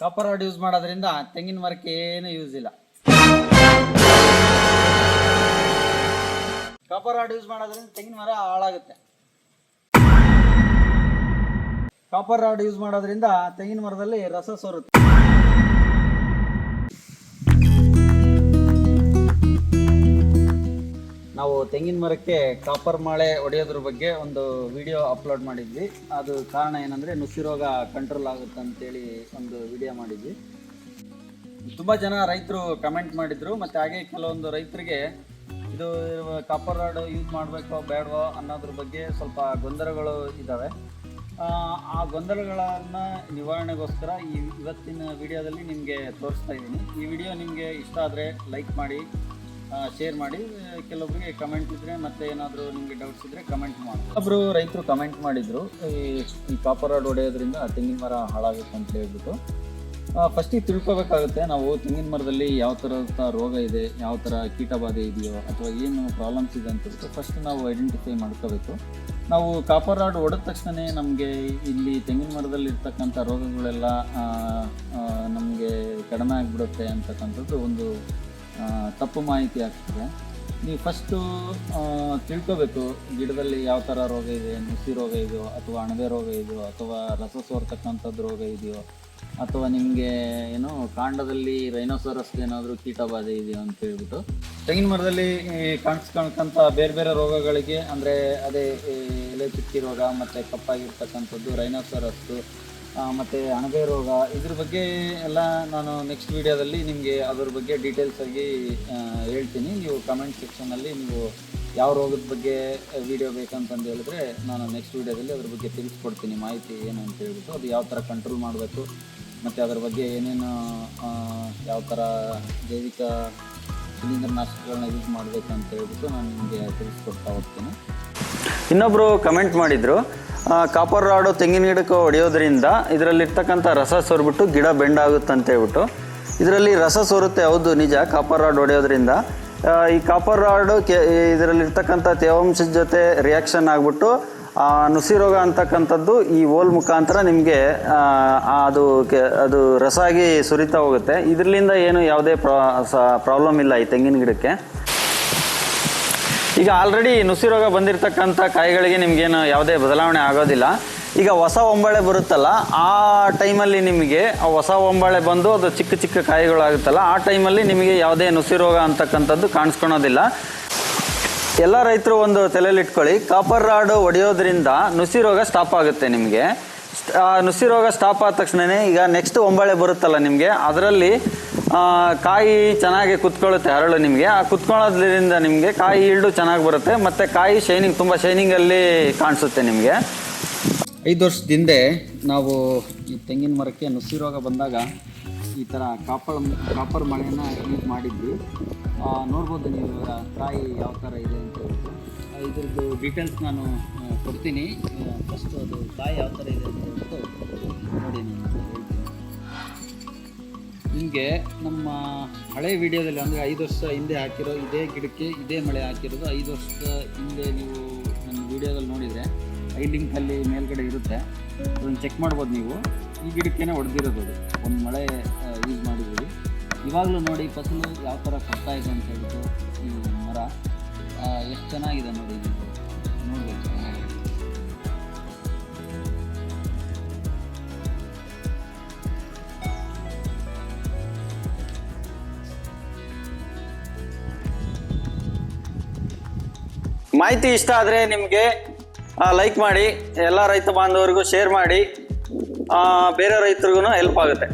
Copper rod use ಮಾಡೋದ್ರಿಂದ ತೆಂಗಿನ ಮರಕ್ಕೆ ಏನು ಯೂಸ್ ಇಲ್ಲ. ಕಾಪರ್ ರಾಡ್ ಯೂಸ್ ಮಾಡೋದ್ರಿಂದ ತೆಂಗಿನ ಮರ ಹಾಳಾಗುತ್ತೆ. ಕಾಪರ್ ರಾಡ್ ಯೂಸ್ ಮಾಡೋದ್ರಿಂದ ತೆಂಗಿನ ಮರದಲ್ಲಿ ರಸ ಸೋರುತ್ತೆ. ನಾವು ತೆಂಗಿನ ಮರಕ್ಕೆ ಕಾಪರ್ ಮಾಳೆ ಹೊಡೆಯೋದ್ರ ಬಗ್ಗೆ ಒಂದು ವಿಡಿಯೋ ಅಪ್ಲೋಡ್ ಮಾಡಿದ್ವಿ. ಅದು ಕಾರಣ ಏನಂದರೆ ನುಸಿ ರೋಗ ಕಂಟ್ರೋಲ್ ಆಗುತ್ತೆ ಅಂತೇಳಿ ಒಂದು ವಿಡಿಯೋ ಮಾಡಿದ್ವಿ. ತುಂಬ ಜನ ರೈತರು ಕಮೆಂಟ್ ಮಾಡಿದ್ರು, ಮತ್ತು ಹಾಗೆ ಕೆಲವೊಂದು ರೈತರಿಗೆ ಇದು ಕಾಪರ್ ರಾಡ್ ಯೂಸ್ ಮಾಡಬೇಕೋ ಬೇಡವೋ ಅನ್ನೋದ್ರ ಬಗ್ಗೆ ಸ್ವಲ್ಪ ಗೊಂದಲಗಳು ಇದ್ದಾವೆ ಆ ಗೊಂದಲಗಳನ್ನು ನಿವಾರಣೆಗೋಸ್ಕರ ಈ ಇವತ್ತಿನ ವಿಡಿಯೋದಲ್ಲಿ ನಿಮಗೆ ತೋರಿಸ್ತಾ ಇದ್ದೀನಿ. ಈ ವಿಡಿಯೋ ನಿಮಗೆ ಇಷ್ಟ ಆದರೆ ಲೈಕ್ ಮಾಡಿ ಶೇರ್ ಮಾಡಿ ಕೆಲವೊಬ್ಬರಿಗೆ ಕಮೆಂಟ್ ಇದ್ದರೆ ಮತ್ತೆ ಏನಾದರೂ ನಿಮಗೆ ಡೌಟ್ಸ್ ಇದ್ದರೆ ಕಮೆಂಟ್ ಮಾಡಿ. ಒಬ್ಬರು ರೈತರು ಕಮೆಂಟ್ ಮಾಡಿದರು, ಈ ಕಾಪರ್ ರಾಡ್ ಹೊಡೆಯೋದ್ರಿಂದ ತೆಂಗಿನ ಮರ ಹಾಳಾಗುತ್ತೆ ಅಂತ ಹೇಳ್ಬಿಟ್ಟು. ಫಸ್ಟಿಗೆ ತಿಳ್ಕೊಬೇಕಾಗುತ್ತೆ, ನಾವು ತೆಂಗಿನ ಮರದಲ್ಲಿ ಯಾವ ಥರದ ರೋಗ ಇದೆ, ಯಾವ ಥರ ಕೀಟಬಾಧೆ ಇದೆಯೋ, ಅಥವಾ ಏನು ಪ್ರಾಬ್ಲಮ್ಸ್ ಇದೆ ಅಂತ ಫಸ್ಟ್ ನಾವು ಐಡೆಂಟಿಫೈ ಮಾಡ್ಕೋಬೇಕು. ನಾವು ಕಾಪರ್ ರಾಡ್ ಹೊಡೆದ ತಕ್ಷಣ ನಮಗೆ ಇಲ್ಲಿ ತೆಂಗಿನ ಮರದಲ್ಲಿ ಇರ್ತಕ್ಕಂಥ ರೋಗಗಳೆಲ್ಲ ನಮಗೆ ಕಡಿಮೆ ಆಗಿಬಿಡುತ್ತೆ ಅಂತಕ್ಕಂಥದ್ದು ಒಂದು ತಪ್ಪು ಮಾಹಿತಿ ಆಗ್ತದೆ. ನೀವು ಫಸ್ಟು ತಿಳ್ಕೋಬೇಕು ಗಿಡದಲ್ಲಿ ಯಾವ ಥರ ರೋಗ ಇದೆ, ನುಸಿ ರೋಗ ಇದೆಯೋ ಅಥವಾ ಅಣಬೆ ರೋಗ ಇದೆಯೋ ಅಥವಾ ರಸ ಸೋರ್ತಕ್ಕಂಥದ್ದು ರೋಗ ಇದೆಯೋ ಅಥವಾ ನಿಮಗೆ ಏನು ಕಾಂಡದಲ್ಲಿ ರೈನೋಸರಸ್ ಏನಾದರೂ ಕೀಟಬಾಧೆ ಇದೆಯೋ ಅಂತ ಹೇಳ್ಬಿಟ್ಟು ತೆಂಗಿನ ಮರದಲ್ಲಿ ಕಾಣಿಸ್ಕೊಳ್ಕಂಥ ಬೇರೆ ಬೇರೆ ರೋಗಗಳಿಗೆ, ಅಂದರೆ ಅದೇ ಎಲೆ ಚುಕ್ಕಿ ರೋಗ ಮತ್ತು ಕಪ್ಪಾಗಿರ್ತಕ್ಕಂಥದ್ದು ರೈನೋಸರಸ್ಸು ಮತ್ತೆ ಅಣಬೆ ರೋಗ, ಇದ್ರ ಬಗ್ಗೆ ಎಲ್ಲ ನಾನು ನೆಕ್ಸ್ಟ್ ವೀಡಿಯೋದಲ್ಲಿ ನಿಮಗೆ ಅದ್ರ ಬಗ್ಗೆ ಡೀಟೇಲ್ಸ್ ಆಗಿ ಹೇಳ್ತೀನಿ. ನೀವು ಕಮೆಂಟ್ ಸೆಕ್ಷನಲ್ಲಿ ನೀವು ಯಾವ ರೋಗದ ಬಗ್ಗೆ ವಿಡಿಯೋ ಬೇಕಂತಂದು ಹೇಳಿದ್ರೆ ನಾನು ನೆಕ್ಸ್ಟ್ ವೀಡಿಯೋದಲ್ಲಿ ಅದ್ರ ಬಗ್ಗೆ ತಿಳಿಸ್ಕೊಡ್ತೀನಿ. ಮಾಹಿತಿ ಏನು ಅಂತ ಹೇಳ್ಬಿಟ್ಟು ಅದು ಯಾವ ಥರ ಕಂಟ್ರೋಲ್ ಮಾಡಬೇಕು, ಮತ್ತು ಅದ್ರ ಬಗ್ಗೆ ಏನೇನು ಯಾವ ಥರ ಜೈವಿಕ ನಾಶಕಗಳನ್ನ ಯೂಸ್ ಮಾಡಬೇಕು ಅಂತ ಹೇಳ್ಬಿಟ್ಟು ನಾನು ನಿಮಗೆ ತಿಳಿಸ್ಕೊಡ್ತಾ ಹೋಗ್ತೀನಿ. ಇನ್ನೊಬ್ಬರು ಕಮೆಂಟ್ ಮಾಡಿದರು ಕಾಪರ್ ರಾಡು ತೆಂಗಿನ ಗಿಡಕ್ಕೆ ಹೊಡೆಯೋದ್ರಿಂದ ಇದರಲ್ಲಿರ್ತಕ್ಕಂಥ ರಸ ಸೋರ್ಬಿಟ್ಟು ಗಿಡ ಬೆಂಡಾಗುತ್ತೆ ಅಂತ ಹೇಳ್ಬಿಟ್ಟು ಇದರಲ್ಲಿ ರಸ ಸೋರುತ್ತೆ, ಹೌದು, ನಿಜ, ಕಾಪರ್ ರಾಡ್ ಹೊಡೆಯೋದ್ರಿಂದ ಈ ಕಾಪರ್ ರಾಡು ಕೆ ಇದರಲ್ಲಿರ್ತಕ್ಕಂಥ ತೇವಾಂಶದ ಜೊತೆ ರಿಯಾಕ್ಷನ್ ಆಗಿಬಿಟ್ಟು ನುಸಿ ರೋಗ ಅಂತಕ್ಕಂಥದ್ದು ಈ ಓಲ್ ಮುಖಾಂತರ ನಿಮಗೆ ಅದು ಕೆ, ಅದು ರಸ ಆಗಿ ಸುರಿತಾ ಹೋಗುತ್ತೆ. ಇದರಿಂದ ಏನು ಯಾವುದೇ ಪ್ರಾಬ್ಲಮ್ ಇಲ್ಲ ಈ ತೆಂಗಿನ ಗಿಡಕ್ಕೆ. ಈಗ ಆಲ್ರೆಡಿ ನುಸಿ ರೋಗ ಬಂದಿರತಕ್ಕಂಥ ಕಾಯಿಗಳಿಗೆ ನಿಮಗೇನು ಯಾವುದೇ ಬದಲಾವಣೆ ಆಗೋದಿಲ್ಲ. ಈಗ ಹೊಸ ಒಂಬಾಳೆ ಬರುತ್ತಲ್ಲ, ಆ ಟೈಮಲ್ಲಿ ನಿಮಗೆ ಆ ಹೊಸ ಒಂಬಾಳೆ ಬಂದು ಅದು ಚಿಕ್ಕ ಚಿಕ್ಕ ಕಾಯಿಗಳಾಗುತ್ತಲ್ಲ, ಆ ಟೈಮಲ್ಲಿ ನಿಮಗೆ ಯಾವುದೇ ನುಸಿ ರೋಗ ಅಂತಕ್ಕಂಥದ್ದು ಕಾಣಿಸ್ಕೊಳೋದಿಲ್ಲ. ಎಲ್ಲ ರೈತರು ಒಂದು ತಲೆಯಲ್ಲಿಟ್ಕೊಳ್ಳಿ ಕಾಪರ್ ರಾಡು ಹೊಡೆಯೋದ್ರಿಂದ ನುಸಿ ರೋಗ ಸ್ಟಾಪ್ ಆಗುತ್ತೆ ನಿಮಗೆ. ನುಸಿ ರೋಗ ಸ್ಟಾಪ್ ಆದ ತಕ್ಷಣನೇ ಈಗ ನೆಕ್ಸ್ಟ್ ಒಂಬಾಳೆ ಬರುತ್ತಲ್ಲ ನಿಮಗೆ, ಅದರಲ್ಲಿ ಕಾಯಿ ಚೆನ್ನಾಗಿ ಕುತ್ಕೊಳ್ಳುತ್ತೆ ಅರಳು ನಿಮಗೆ. ಆ ಕುತ್ಕೊಳ್ಳೋದ್ರಿಂದ ನಿಮಗೆ ಕಾಯಿ ಈಲ್ಡು ಚೆನ್ನಾಗಿ ಬರುತ್ತೆ, ಮತ್ತು ಕಾಯಿ ಶೈನಿಂಗ್, ತುಂಬ ಶೈನಿಂಗಲ್ಲಿ ಕಾಣಿಸುತ್ತೆ ನಿಮಗೆ. ಐದು ವರ್ಷದ ಹಿಂದೆ ನಾವು ಈ ತೆಂಗಿನ ಮರಕ್ಕೆ ನುಸಿ ರೋಗ ಬಂದಾಗ ಈ ಥರ ಕಾಪರ್ ಕಾಪರ್ ಮಳೆಯನ್ನು ಯೂಸ್ ಮಾಡಿದ್ವಿ. ನೋಡ್ಬೋದು ನೀವು ಇವಾಗ ಕಾಯಿ ಯಾವ ಥರ ಇದೆ ಅಂತ ಹೇಳ್ಬಿಟ್ಟು. ಇದ್ರದ್ದು ಡೀಟೇಲ್ಸ್ ನಾನು ಕೊಡ್ತೀನಿ. ಫಸ್ಟ್ ಅದು ಕಾಯಿ ಯಾವ ಥರ ಇದೆ ಅಂತ. ನಿಮಗೆ ನಮ್ಮ ಹಳೆ ವಿಡಿಯೋದಲ್ಲಿ ಅಂದರೆ ಐದು ವರ್ಷ ಹಿಂದೆ ಹಾಕಿರೋ ಇದೇ ಗಿಡಕ್ಕೆ ಇದೇ ಮಳೆ ಹಾಕಿರೋದು ಐದು ವರ್ಷ ಹಿಂದೆ ನೀವು ನನ್ನ ವಿಡಿಯೋದಲ್ಲಿ ನೋಡಿದರೆ ಐ ಲಿಂಕಲ್ಲಿ ಮೇಲ್ಗಡೆ ಇರುತ್ತೆ. ಅದನ್ನು ಚೆಕ್ ಮಾಡ್ಬೋದು ನೀವು. ಈ ಗಿಡಕ್ಕೇನೆ ಹೊಡೆದಿರೋದು ಅದು. ಒಂದು ಮಳೆ ಯೂಸ್ ಮಾಡಿದ್ದೀವಿ. ಇವಾಗಲೂ ನೋಡಿ ಫಸಲು ಯಾವ ಥರ ಕೊಡ್ತಾ ಇದೆ ಅಂತ ಹೇಳಿಬಿಟ್ಟು ಈ ಮರ ಎಷ್ಟು ಚೆನ್ನಾಗಿದೆ ನೋಡಿ ನೋಡ್ಬೇಕು. ಮಾಹಿತಿ ಇಷ್ಟ ಆದರೆ ನಿಮಗೆ ಲೈಕ್ ಮಾಡಿ, ಎಲ್ಲ ರೈತ ಬಾಂಧವರಿಗೂ ಶೇರ್ ಮಾಡಿ ಬೇರೆ ರೈತರಿಗೂ ಹೆಲ್ಪ್ ಆಗುತ್ತೆ.